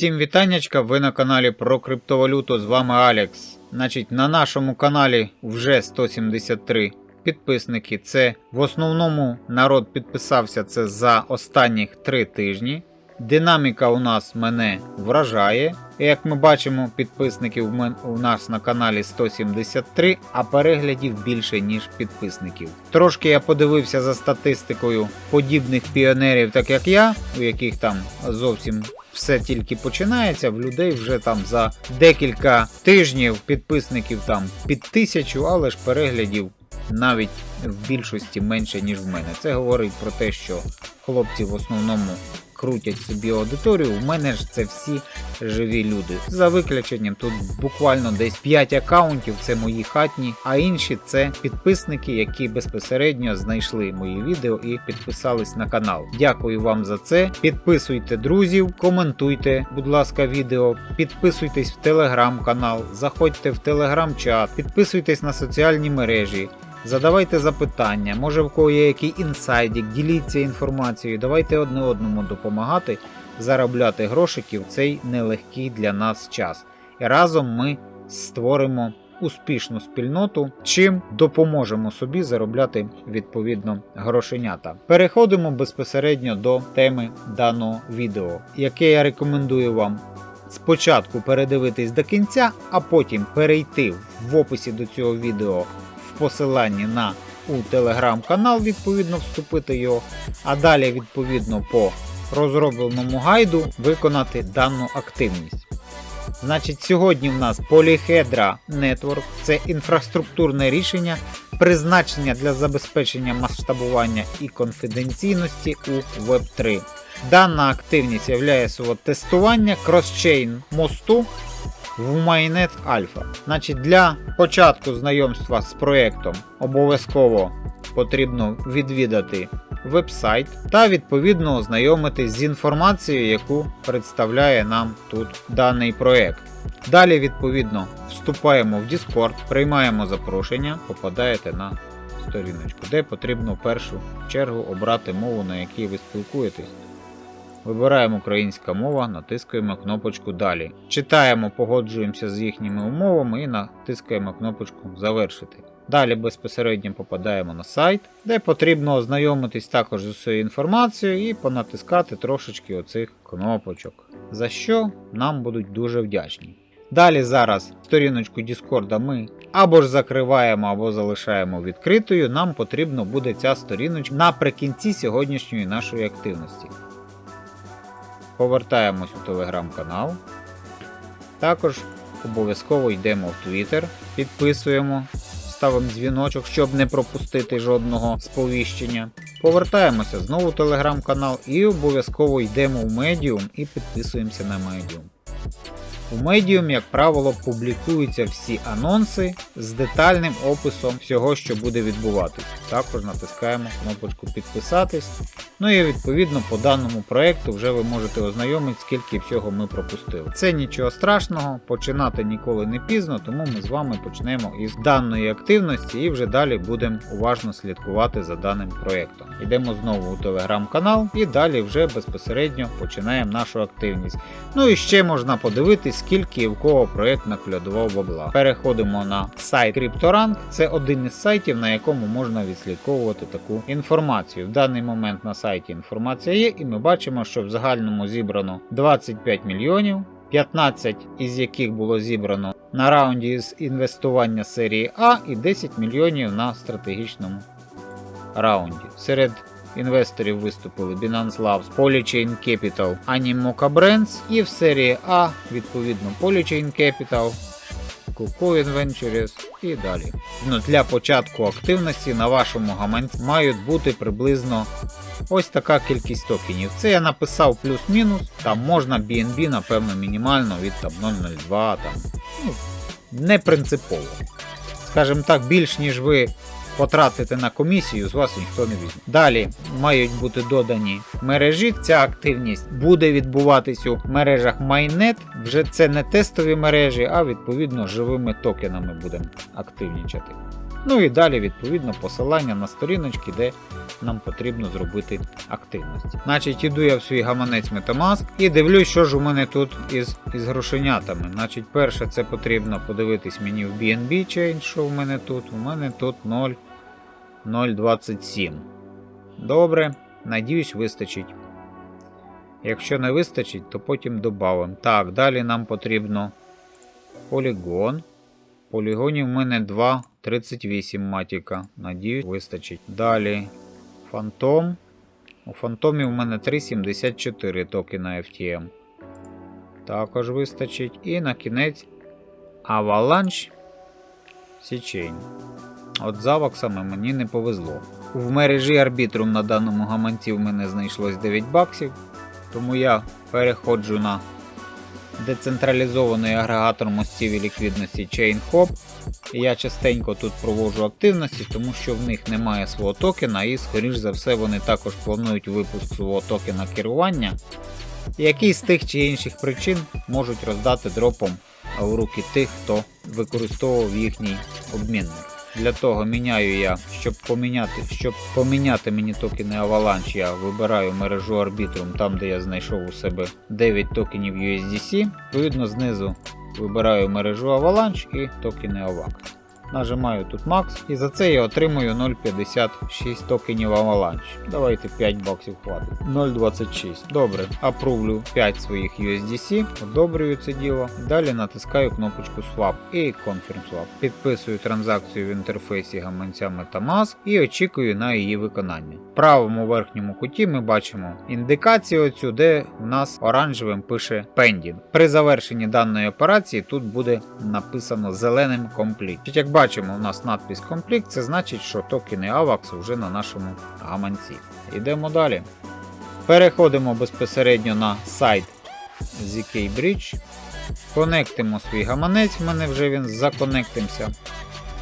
Всім вітаннячка, ви на каналі про криптовалюту, з вами Алекс. Значить, на нашому каналі вже 173 підписники. Це в основному народ підписався це за останніх 3 тижні. Динаміка у нас мене вражає. І Як ми бачимо, підписників у нас на каналі 173, а переглядів більше, ніж підписників. Трошки я подивився за статистикою подібних піонерів, так як я, у яких там зовсім все тільки починається. В людей вже там за декілька тижнів підписників там під тисячу, але ж переглядів навіть в більшості менше, ніж в мене. Це говорить про те, що хлопці в основному крутять собі аудиторію. У мене ж це всі живі люди. За виключенням тут буквально десь 5 аккаунтів, це мої хатні, а інші це підписники, які безпосередньо знайшли мої відео і підписались на канал. Дякую вам за це. Підписуйте друзів, коментуйте, будь ласка, відео, підписуйтесь в телеграм-канал, заходьте в телеграм-чат, підписуйтесь на соціальні мережі. Задавайте запитання, може в кого є який інсайдік, діліться інформацією, давайте одне одному допомагати заробляти грошики в цей нелегкий для нас час. І разом ми створимо успішну спільноту, чим допоможемо собі заробляти відповідно грошенята. Переходимо безпосередньо до теми даного відео, яке я рекомендую вам спочатку передивитись до кінця, а потім перейти в описі до цього відео в посиланні на у телеграм-канал, відповідно, вступити його, а далі, відповідно, по розробленому гайду виконати дану активність. Значить, сьогодні в нас Polyhedra Network це інфраструктурне рішення, призначення для забезпечення масштабування і конфіденційності у Web3. Дана активність являє свого тестування кросчейн мосту в Mainnet Alpha. Значить, для початку знайомства з проєктом обов'язково потрібно відвідати вебсайт та відповідно ознайомитись з інформацією, яку представляє нам тут даний проєкт. Далі, відповідно, вступаємо в Discord, приймаємо запрошення, попадаєте на сторіночку, де потрібно в першу чергу обрати мову, на якій ви спілкуєтесь. Вибираємо українська мова, натискаємо кнопочку Далі. Читаємо, погоджуємося з їхніми умовами і натискаємо кнопочку Завершити. Далі безпосередньо попадаємо на сайт, де потрібно ознайомитись також з усією інформацією і понатискати трошечки оцих кнопочок, за що нам будуть дуже вдячні. Далі зараз сторіночку Discord ми або ж закриваємо, або залишаємо відкритою. Нам потрібно буде ця сторіночка наприкінці сьогоднішньої нашої активності. Повертаємось у телеграм-канал. Також обов'язково йдемо в Twitter, підписуємо, ставимо дзвіночок, щоб не пропустити жодного сповіщення. Повертаємося знову в телеграм-канал і обов'язково йдемо в Medium і підписуємося на Medium. У Medium, як правило, публікуються всі анонси з детальним описом всього, що буде відбуватись. Також натискаємо кнопочку підписатись. Ну і відповідно по даному проекту вже ви можете ознайомитися, скільки всього ми пропустили. Це нічого страшного, починати ніколи не пізно, тому ми з вами почнемо із даної активності і вже далі будемо уважно слідкувати за даним проектом. Йдемо знову у телеграм-канал і далі вже безпосередньо починаємо нашу активність. Ну і ще можна подивитись, скільки і в кого проект наклюдував бабла. Переходимо на сайт CryptoRank, це один із сайтів, на якому можна відслідковувати таку інформацію. В даний момент на сайті інформація є, і ми бачимо, що в загальному зібрано 25 мільйонів. 15 із яких було зібрано на раунді з інвестування серії А і 10 мільйонів на стратегічному раунді. Серед інвесторів виступили Binance Labs, Polychain Capital, Animoca Brands і в серії А відповідно Polychain Capital, KuCoin Ventures і далі. Ну, для початку активності на вашому гаманці мають бути приблизно ось така кількість токенів. Це я написав плюс-мінус, там можна BNB, напевно, мінімально від там 0,02, там, ну, не принципово. Скажімо так, більш ніж ви потратите на комісію, з вас ніхто не візьме. Далі мають бути додані мережі. Ця активність буде відбуватись у мережах Mainnet. Вже це не тестові мережі, а відповідно живими токенами будемо активнічати. Ну і далі, відповідно, посилання на сторіночки, де нам потрібно зробити активності. Значить, іду я в свій гаманець Metamask і дивлюсь, що ж у мене тут із, із грошенятами. Значить, перше, це потрібно подивитись мені в BNB Chain, що в мене тут. У мене тут 0, 0,27. Добре, надіюсь, вистачить. Якщо не вистачить, то потім додамо. Так, далі нам потрібно полігон. Полігонів в мене 2,38 матіка. Надіюсь, вистачить. Далі фантом. У фантомі в мене 3,74 токена FTM. Також вистачить. І на кінець Avalanche Січень. От з аваксами мені не повезло. В мережі Arbitrum на даному гаманці в мене знайшлось 9 баксів. Тому я переходжу на децентралізований агрегатор мостів і ліквідності ChainHop. Я частенько тут проводжу активності, тому що в них немає свого токена, і, скоріш за все, вони також планують випуск свого токена керування, який з тих чи інших причин можуть роздати дропом у руки тих, хто використовував їхній обмінник. Для того міняю я, щоб поміняти, щоб поміняти мені токени Avalanche, я вибираю мережу Arbitrum, там де я знайшов у себе 9 токенів USDC. Відповідно, знизу вибираю мережу Avalanche і токени AVAX. Нажимаю тут Max і за це я отримую 0,56 токенів Avalanche. Давайте 5 баксів хватить. 0,26. Добре, апрувлю 5 своїх USDC, одобрюю це діло. Далі натискаю кнопочку Swap і Confirm Swap. Підписую транзакцію в інтерфейсі гаманця Metamask і очікую на її виконання. В правому верхньому куті ми бачимо індикацію оцю, де в нас оранжевим пише Pending. При завершенні даної операції тут буде написано зеленим Complete. Як бачимо, у нас надпис Complete, це значить, що токени AVAX вже на нашому гаманці. Йдемо далі. Переходимо безпосередньо на сайт ZK Bridge. Конектимо свій гаманець, в мене вже він законектився.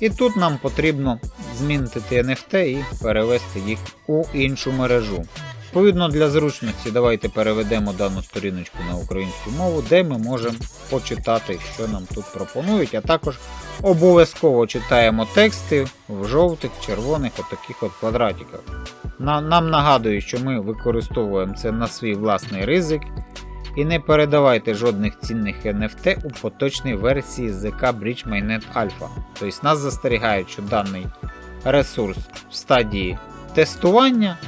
І тут нам потрібно змінити NFT і перевести їх у іншу мережу. Відповідно, для зручності давайте переведемо дану сторіночку на українську мову, де ми можемо почитати, що нам тут пропонують, а також обов'язково читаємо тексти в жовтих, червоних отаких от квадратиках. Нам нагадують, що ми використовуємо це на свій власний ризик. І не передавайте жодних цінних NFT у поточній версії ZK Bridge Mainnet Alpha. Тобто нас застерігають, що даний ресурс в стадії тестування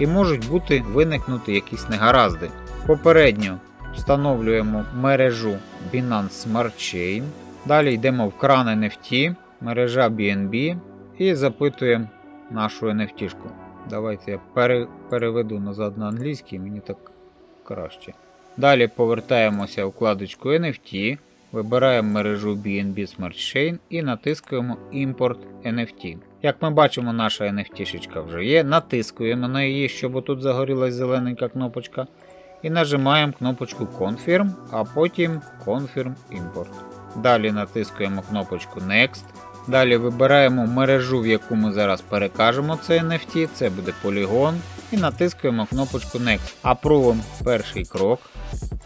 і можуть бути виникнути якісь негаразди. Попередньо встановлюємо мережу Binance Smart Chain. Далі йдемо в кран NFT, мережа BNB і запитуємо нашу NFT. -шку. Давайте я пере, переведу назад на англійський, мені так краще. Далі повертаємося в вкладочку NFT, вибираємо мережу BNB Smart Chain і натискуємо Import NFT. Як ми бачимо, наша NFT вже є. Натискуємо на її, щоб тут загорілась зелененька кнопочка. І нажимаємо кнопочку Confirm, а потім Confirm Import. Далі натискуємо кнопочку Next. Далі вибираємо мережу, в яку ми зараз перекажемо це NFT, це буде полігон. І натискуємо кнопочку Next. Апрувимо перший крок.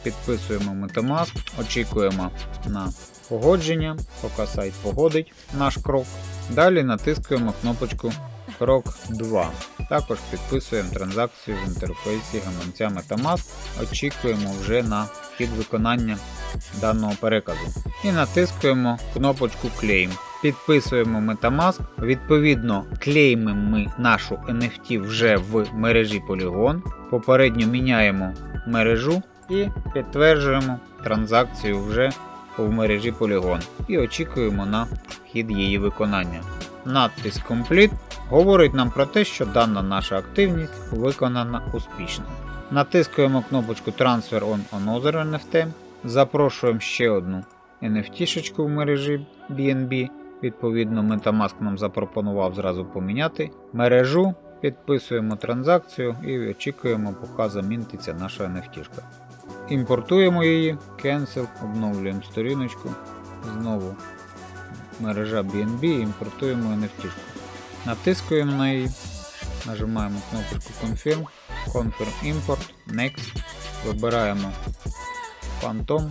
Підписуємо Metamask, очікуємо на погодження, поки сайт погодить наш крок. Далі натискуємо кнопочку Крок 2. Також підписуємо транзакцію в інтерфейсі гаманця Metamask, очікуємо вже на хід виконання даного переказу. І натискуємо кнопочку Claim. Підписуємо Metamask, відповідно, клеймимо ми нашу NFT вже в мережі Polygon. Попередньо міняємо мережу і підтверджуємо транзакцію вже в мережі Polygon і очікуємо на хід її виконання. Надпис Complete говорить нам про те, що дана наша активність виконана успішно. Натискуємо кнопочку Transfer on Another NFT, запрошуємо ще одну NFT-шечку в мережі BNB. Відповідно, Metamask нам запропонував зразу поміняти мережу, підписуємо транзакцію і очікуємо, поки замінтиться наша NFT. Імпортуємо її, Cancel, обновлюємо сторіночку. Знову мережа BNB імпортуємо NFT. Натискуємо на її, нажимаємо кнопочку Confirm, Confirm Import, Next, вибираємо Phantom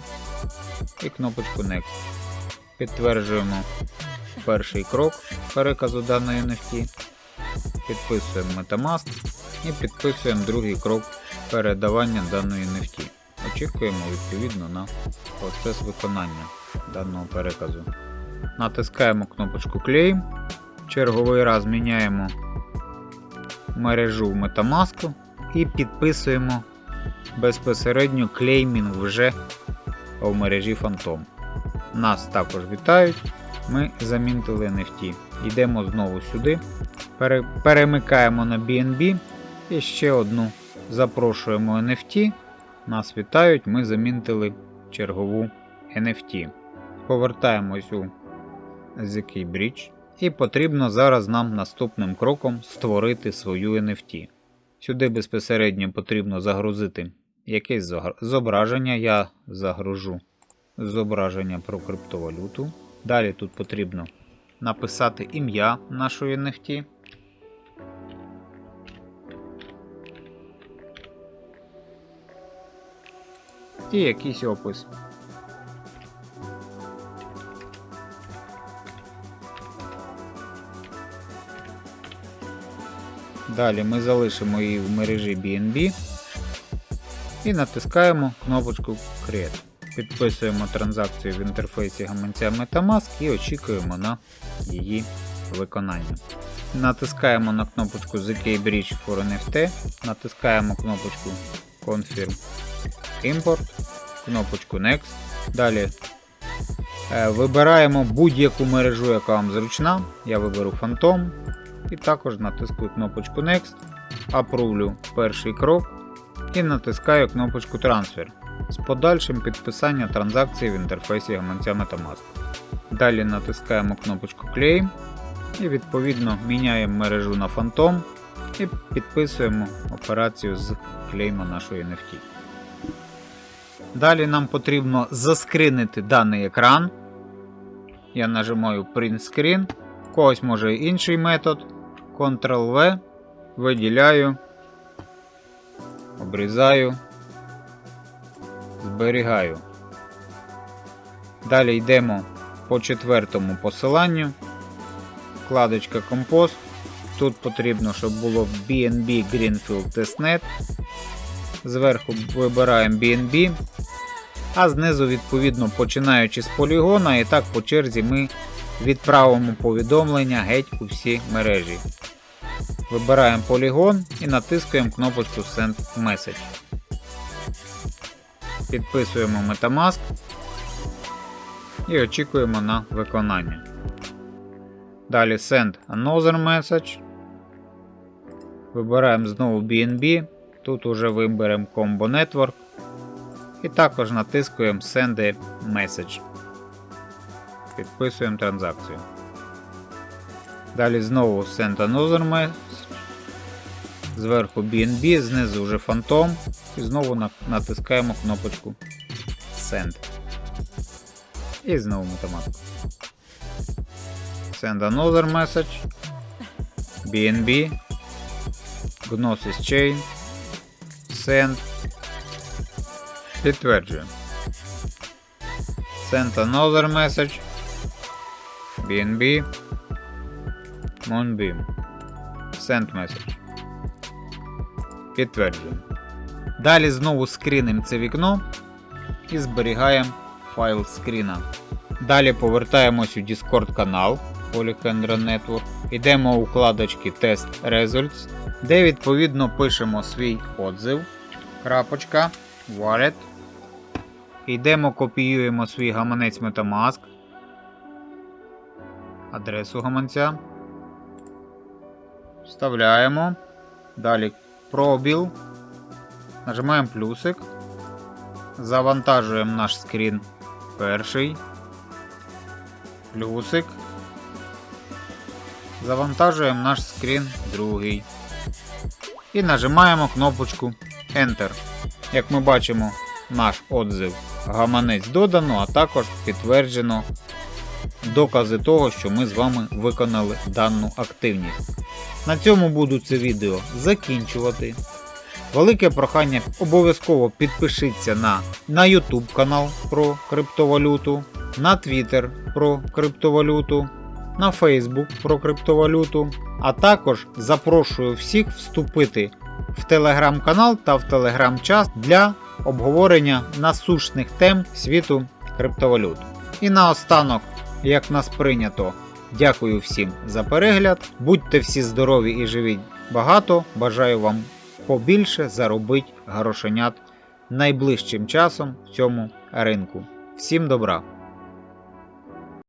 і кнопочку Next. Підтверджуємо перший крок переказу даної NFT. Підписуємо Metamask і підписуємо другий крок передавання даної NFT. Очікуємо відповідно на процес виконання даного переказу. Натискаємо кнопочку Claim. Черговий раз міняємо мережу в Metamask і підписуємо безпосередньо клеймінг вже в мережі Phantom. Нас також вітають. Ми замінтили NFT. Йдемо знову сюди. Пере- перемикаємо на BNB і ще одну запрошуємо NFT. Нас вітають, ми замінтили чергову NFT. Повертаємось у ZK Bridge. І потрібно зараз нам наступним кроком створити свою NFT. Сюди безпосередньо потрібно загрузити якесь зображення. Я загружу зображення про криптовалюту. Далі тут потрібно написати ім'я нашої NFT. І якийсь опис. Далі ми залишимо її в мережі BNB і натискаємо кнопочку Create. Підписуємо транзакцію в інтерфейсі гаманця Metamask і очікуємо на її виконання. Натискаємо на кнопочку ZK Bridge for NFT, натискаємо кнопочку Confirm Import, кнопочку Next. Далі е, вибираємо будь-яку мережу, яка вам зручна. Я виберу Phantom і також натискаю кнопочку Next, апрувлю перший крок і натискаю кнопочку Transfer з подальшим підписанням транзакції в інтерфейсі гаманця Metamask. Далі натискаємо кнопочку Claim і відповідно міняємо мережу на Phantom і підписуємо операцію з клейма нашої NFT. Далі нам потрібно заскринити даний екран. Я нажимаю Print Screen. У когось може інший метод. Ctrl-V. Виділяю. Обрізаю. Зберігаю. Далі йдемо по четвертому посиланню. Вкладочка Компост. Тут потрібно, щоб було BNB Greenfield Testnet. Зверху вибираємо BNB. А знизу, відповідно, починаючи з полігона, і так по черзі ми відправимо повідомлення геть у всі мережі. Вибираємо полігон і натискаємо кнопочку Send Message. Підписуємо Metamask і очікуємо на виконання. Далі Send Another Message. Вибираємо знову BNB. Тут уже виберемо Combo Network. І також натискуємо Send Message. Підписуємо транзакцію. Далі знову Send Another Message. Зверху BNB, знизу вже Phantom. І знову натискаємо кнопочку Send. І знову Metamask. Send another message. BNB. Gnosis Chain. Send. Підтверджуємо. Send another message. BNB. Moonbeam. Send message. Підтверджуємо. Далі знову скрінимо це вікно і зберігаємо файл скріна. Далі повертаємось у Discord канал Polyhedra Network. Йдемо у вкладочки Test Results, де відповідно пишемо свій отзив. Крапочка, Wallet. Йдемо, копіюємо свій гаманець Metamask. Адресу гаманця. Вставляємо. Далі пробіл. Нажимаємо плюсик. Завантажуємо наш скрін перший. Плюсик. Завантажуємо наш скрін другий. І нажимаємо кнопочку Enter. Як ми бачимо, наш отзив гаманець додано, а також підтверджено докази того, що ми з вами виконали дану активність. На цьому буду це відео закінчувати. Велике прохання обов'язково підпишіться на, на YouTube канал про криптовалюту, на Twitter про криптовалюту на Facebook про криптовалюту, а також запрошую всіх вступити в телеграм-канал та в телеграм-час для обговорення насущних тем світу криптовалют. І наостанок, як нас прийнято, дякую всім за перегляд. Будьте всі здорові і живіть багато. Бажаю вам побільше заробити грошенят найближчим часом в цьому ринку. Всім добра!